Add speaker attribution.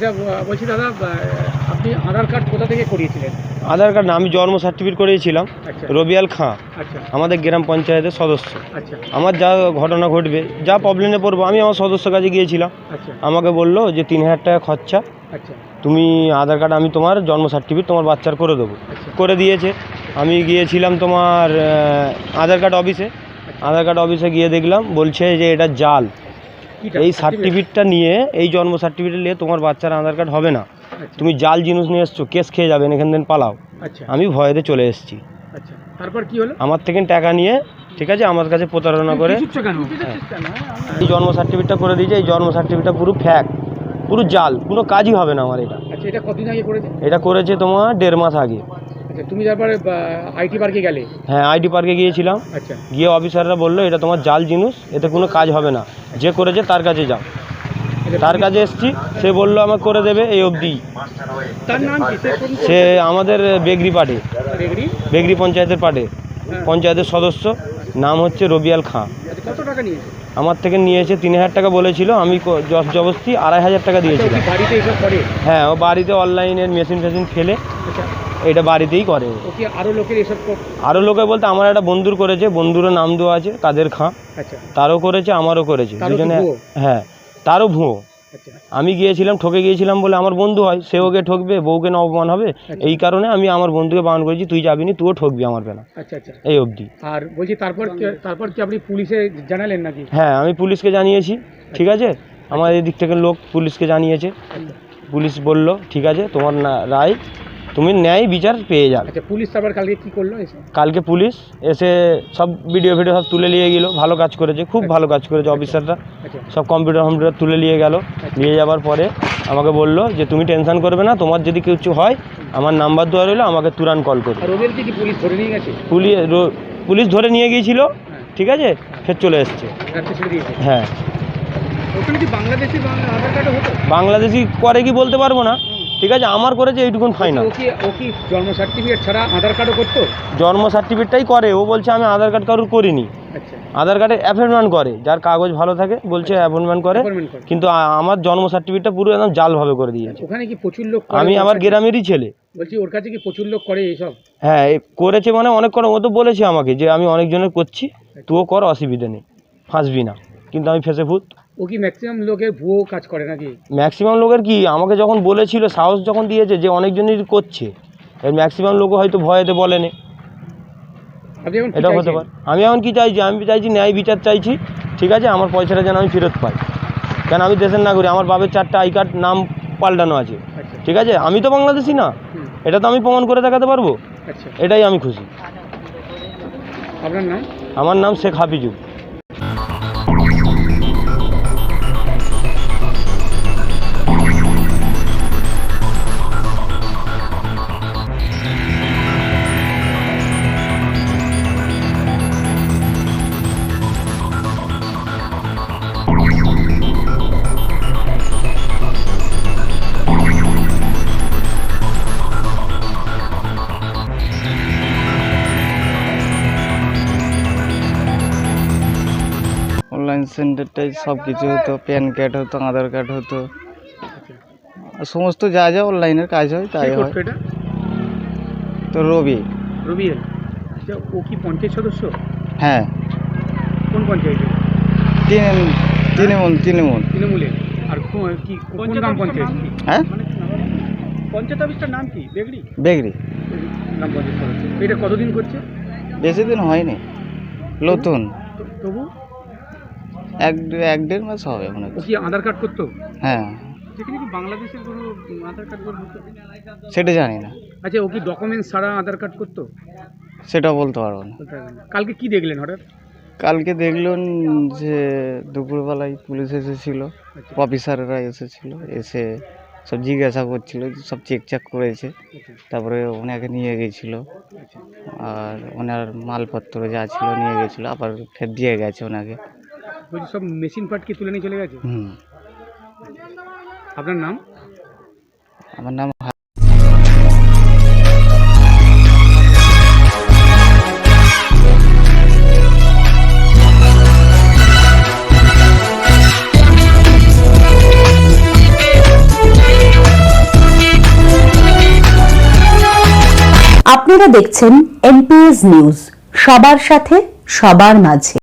Speaker 1: আচ্ছা বলছি দাদা আপনি আধার কার্ড কোথা থেকে করিয়েছিলেন?
Speaker 2: আধার কার্ড না আমি জন্ম সার্টিফিকেট করিয়েছিলাম
Speaker 1: আচ্ছা।
Speaker 2: রবিয়াল খাঁ
Speaker 1: আচ্ছা।
Speaker 2: আমাদের গ্রাম পঞ্চায়েতের সদস্য।
Speaker 1: আচ্ছা।
Speaker 2: আমার যা ঘটনা ঘটবে যা প্রবলেমে পড়ব আমি আমার সদস্য কাছে গিয়েছিলাম। আমাকে বলল যে তিন হাজার টাকা খরচা তুমি আধার কার্ড আমি তোমার জন্ম সার্টিফিকেট তোমার বাচ্চার করে দেবো। করে দিয়েছে। আমি গিয়েছিলাম তোমার আধার কার্ড অফিসে আধার কার্ড অফিসে গিয়ে দেখলাম বলছে যে এটা জাল? এই সার্টিফিকেটটা নিয়ে এই জন্ম সার্টিফিকেট নিয়ে তোমার বাচ্চার আধার কার্ড হবে না।
Speaker 1: আচ্ছা,
Speaker 2: তুমি জাল জিনিস নিয়ে এসছো কেস খেয়ে যাবেন এখান থেকে পালাও।
Speaker 1: আচ্ছা।
Speaker 2: আমি ভয়েতে চলে এসেছি।
Speaker 1: আচ্ছা। তারপর কি হলো?
Speaker 2: আমার থেকে টাকা নিয়ে ঠিক আছে আমার কাছে প্রতারণা করে। এই জন্ম সার্টিফিকেটটা করে দিয়েছে এই জন্ম সার্টিফিকেটটা পুরো ফ্যাক পুরো জাল কোনো কাজই হবে না আমার এটা।
Speaker 1: এটা কতদিন আগে করেছে?
Speaker 2: এটা করেছে তোমার দেড় মাস আগে।
Speaker 1: আচ্ছা তুমি তারপরে আইটি পার্কে গেলে?
Speaker 2: হ্যাঁ আইডি পার্কে গিয়েছিলাম।
Speaker 1: আচ্ছা।
Speaker 2: গিয়ে অফিসাররা বলল এটা তোমার জাল জিনিস এতে কোনো কাজ হবে না। যে করেছে তার কাছে যাও।
Speaker 1: আচ্ছা,
Speaker 2: তার কাছে এসছি সে বলল আমাকে করে দেবে এই অবধি।
Speaker 1: তার নাম কি? সে
Speaker 2: আমাদের বেগরি পাটে বেগরি? পঞ্চায়েতের পাটে
Speaker 1: হ্যাঁ।
Speaker 2: পঞ্চায়েতের সদস্য। নাম হচ্ছে রবিয়াল খাঁ।
Speaker 1: আচ্ছা কত টাকা নিয়েছে?
Speaker 2: আমার থেকে নিয়েছে তিন হাজার টাকা বলেছিল আমি জস জবস্তি আড়াই হাজার টাকা দিয়েছিলাম। হ্যাঁ ও বাড়িতে অনলাইনের মেশিন ফেশিন
Speaker 1: আচ্ছা
Speaker 2: এটা বাড়িতেই করে।
Speaker 1: আরও লোকের এসব
Speaker 2: আরও লোকে বলতে আমার একটা বন্ধুর করেছে বন্ধুরও নাম দেওয়া আছে কাদের খাঁ।
Speaker 1: আচ্ছা।
Speaker 2: তারও করেছে আমারও করেছে। দুজনে হ্যাঁ তারও ভুয়ো।
Speaker 1: আচ্ছা।
Speaker 2: আমি গিয়েছিলাম ঠকে গিয়েছিলাম বলে আমার বন্ধু হয় সে ওকে ঠকবে বউকে না অপমান হবে। এই কারণে আমি আমার বন্ধুকে বারণ করেছি তুই যাবি নি তুইও ঠকবি আমার বেলা।
Speaker 1: আচ্ছা আচ্ছা।
Speaker 2: এই অবধি।
Speaker 1: আর বলছি তারপর তারপর কি আপনি পুলিশে জানালেন নাকি?
Speaker 2: হ্যাঁ আমি পুলিশকে জানিয়েছি ঠিক আছে? আমার এদিক থেকে লোক পুলিশকে জানিয়েছে।
Speaker 1: আচ্ছা।
Speaker 2: পুলিশ বলল ঠিক আছে তোমার না রায় তুমি ন্যায় বিচার পেয়ে যাবে।
Speaker 1: আচ্ছা পুলিশ তারপর কালকে কি করল এসে?
Speaker 2: কালকে পুলিশ এসে সব ভিডিও ভিডিও সব তুলে নিয়ে গেলো। ভালো কাজ করেছে খুব ভালো কাজ করেছে অফিসাররা
Speaker 1: আচ্ছা।
Speaker 2: সব কম্পিউটার কম্পিউটার তুলে নিয়ে গেল। নিয়ে যাওয়ার পরে আমাকে বলল যে তুমি টেনশন করবে না তোমার যদি কিছু হয় আমার নাম্বার দেওয়া রইল আমাকে তুরান কল করবে।
Speaker 1: পুলিশ ধরে নিয়ে গেছে?
Speaker 2: পুলিশ পুলিশ ধরে নিয়ে গিয়েছিল
Speaker 1: হ্যাঁ।
Speaker 2: ঠিক আছে? ফের চলে এসছে। হ্যাঁ।
Speaker 1: বাংলাদেশি
Speaker 2: করে কি বলতে পারব না? ঠিক আছে আমার করেছে এইটুকুন ফাইনাল
Speaker 1: ও কি জন্ম সার্টিফিকেট ছাড়া আধার কার্ডও করতো?
Speaker 2: জন্ম সার্টিফিকেটটাই করে ও বলছে আমি আধার কার্ড কারোর করিনি।
Speaker 1: আচ্ছা।
Speaker 2: আধার কার্ডে অ্যাপয়েন্টমেন্ট করে যার কাগজ ভালো থাকে বলছে অ্যাপয়েন্টমেন্ট করে। কিন্তু আমার জন্ম সার্টিফিকেটটা পুরো একদম জালভাবে করে দিয়েছে।
Speaker 1: ওখানে কি প্রচুর লোক
Speaker 2: আমি আমার গ্রামেরই ছেলে।
Speaker 1: বলছি ওর কাছে কি প্রচুর লোক করে এইসব?
Speaker 2: হ্যাঁ করেছে মানে অনেক করে ও তো বলেছে আমাকে যে আমি অনেকজনের করছি তুও কর অসুবিধা নেই ফাঁসবি না। কিন্তু আমি ফেসে ভূত।
Speaker 1: ও কি ম্যাক্সিমাম লোকের ভুয়ো কাজ করে নাকি?
Speaker 2: ম্যাক্সিমাম লোকের কি? আমাকে যখন বলেছিল সাহস যখন দিয়েছে যে অনেকজনই করছে এর ম্যাক্সিমাম লোক হয়তো ভয়েতে বলেনি।
Speaker 1: আপনি এখন কি
Speaker 2: এটা হতে
Speaker 1: চাইছেন?
Speaker 2: পারে। আমি এখন কি চাইছি? আমি চাইছি ন্যায় বিচার চাইছি ঠিক আছে? আমার পয়সাটা যেন আমি ফেরত পাই। কেন আমি দেশের নাগরিক আমার বাবার চারটা আই কার্ড নাম পাল্টানো আছে
Speaker 1: আচ্ছা।
Speaker 2: ঠিক আছে? আমি তো বাংলাদেশি না।
Speaker 1: হুম,
Speaker 2: এটা তো আমি প্রমাণ করে দেখাতে পারব?
Speaker 1: আচ্ছা।
Speaker 2: এটাই আমি খুশি।
Speaker 1: আপনার নাম?
Speaker 2: আমার নাম শেখ হাফিজুল।
Speaker 3: সেন্টারটাই সব কিছু হতো প্যান কার্ড হতো আধার কার্ড হতো। আর সমস্ত যা যা অনলাইনের কাজ হয় তাই হয়।
Speaker 1: এটা
Speaker 3: তো রবি।
Speaker 1: রবিএল আচ্ছা ও কি পঞ্চায়েত সদস্য?
Speaker 3: হ্যাঁ।
Speaker 1: কোন পঞ্চায়েতে?
Speaker 3: তিন তৃণমূল তৃণমূল।
Speaker 1: তৃণমূলের আর কো- কি কোন গ্রাম পঞ্চায়েত?
Speaker 3: হ্যাঁ?
Speaker 1: পঞ্চায়েত অফিসটার নাম কি? বেগড়ি?
Speaker 3: বেগরি
Speaker 1: গ্রাম পঞ্চায়েত এটা কতদিন করছে?
Speaker 3: বেশি দিন হয়নি। নতুন।
Speaker 1: তবু
Speaker 3: এক এক দেড় মাস হবে মনে
Speaker 1: কি আধার কার্ড করতো?
Speaker 3: হ্যাঁ।
Speaker 1: সেখানে কি বাংলাদেশের কোনো আধার কার্ড করতো
Speaker 3: সেটা জানি না।
Speaker 1: আচ্ছা ও কি ডকুমেন্টস ছাড়া আধার কার্ড করতো?
Speaker 3: সেটা বলতে পারব না।
Speaker 1: না। কালকে কি দেখলেন হঠাৎ?
Speaker 3: কালকে দেখলেন যে দুপুরবেলায় পুলিশ এসেছিল অফিসাররা এসেছিল এসে সব জিজ্ঞাসা করছিল সব চেক চাক করেছে। তারপরে ওনাকে নিয়ে গেছিল। আর ওনার মালপত্র যা ছিল নিয়ে গেছিল আবার ফের দিয়ে গেছে ওনাকে।
Speaker 1: বলছি সব মেশিন পার্ট কি তুলে নিয়ে চলে গেছে? আপনার নাম?
Speaker 3: আমার নাম
Speaker 4: আপনারা দেখছেন এনপিএস নিউজ সবার সাথে সবার মাঝে।